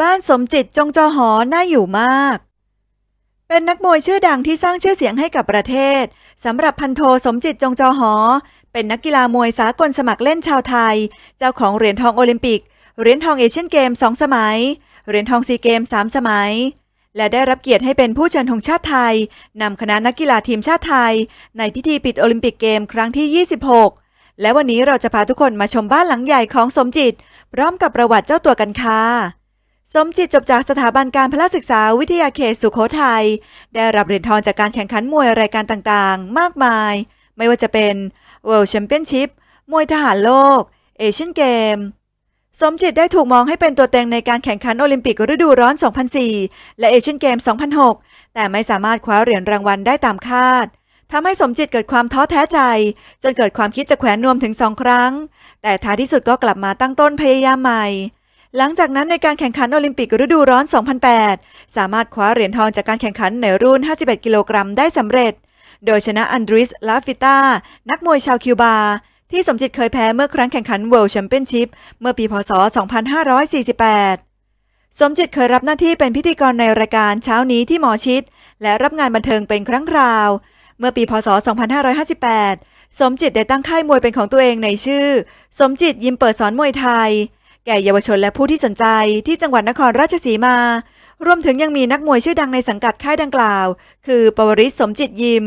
บ้านสมจิตจงจอหอน่าอยู่มาก เป็นนักมวยชื่อดังที่สร้างชื่อเสียงให้กับประเทศสำหรับพันโทสมจิตจงจอหอ เป็นนักกีฬามวยสากลสมัครเล่นชาวไทย เจ้าของเหรียญทองโอลิมปิก เหรียญทองเอเชียนเกมสองสมัย เหรียญทองซีเกมสามสมัย และได้รับเกียรติให้เป็นผู้เชิญธงชาติไทยนำคณะนักกีฬาทีมชาติไทย ในพิธีปิดโอลิมปิกเกมครั้งที่ 26และวันนี้เราจะพาทุกคนมาชมบ้านหลังใหญ่ของสมจิต พร้อมกับประวัติเจ้าตัวกันค่ะ สมจิตจบจากสถาบันการพละศึกษาวิทยาเขตสุขโขทัย ได้รับเหรียญทองจากการแข่งขันมวยรายการต่างๆ มากมาย ไม่ว่าจะเป็น World Championship มวยทหารโลก เอเชียนเกม สมจิตได้ถูกมองให้เป็นตัวเต็งในการแข่งขันโอลิมปิกฤดูร้อน 2004 และเอเชียนเกม 2006 แต่ไม่สามารถคว้าเหรียญรางวัลได้ตามคาดทำให้สมจิตเกิดความท้อแท้ใจ จนเกิดความคิดจะแขวนนวมถึงสองครั้ง แต่ท้ายที่สุดก็กลับมาตั้งต้นพยายามใหม่ หลังจากนั้นในการแข่งขันโอลิมปิกฤดูร้อน 2008 สามารถคว้าเหรียญทองจากการแข่งขันในรุ่น 51 กิโลกรัมได้สำเร็จ โดยชนะอันดริส ลาฟิต้า นักมวยชาวคิวบา ที่สมจิตเคยแพ้เมื่อครั้งแข่งขัน World Championship เมื่อปีพศ 2548 สมจิตเคยรับหน้าที่เป็นพิธีกรในรายการเช้านี้ที่หมอชิด และรับงานบันเทิงเป็นครั้งคราว เมื่อปีพศ 2558 สมจิตได้ตั้งค่ายมวยเป็นของตัวเองในชื่อ สมจิตยิมเปิดสอนมวยไทย แก่เยาวชนและผู้ที่สนใจที่จังหวัดนครราชสีมา รวมถึงยังมีนักมวยชื่อดังในสังกัดค่ายดังกล่าว คือปวริศสมจิตยิม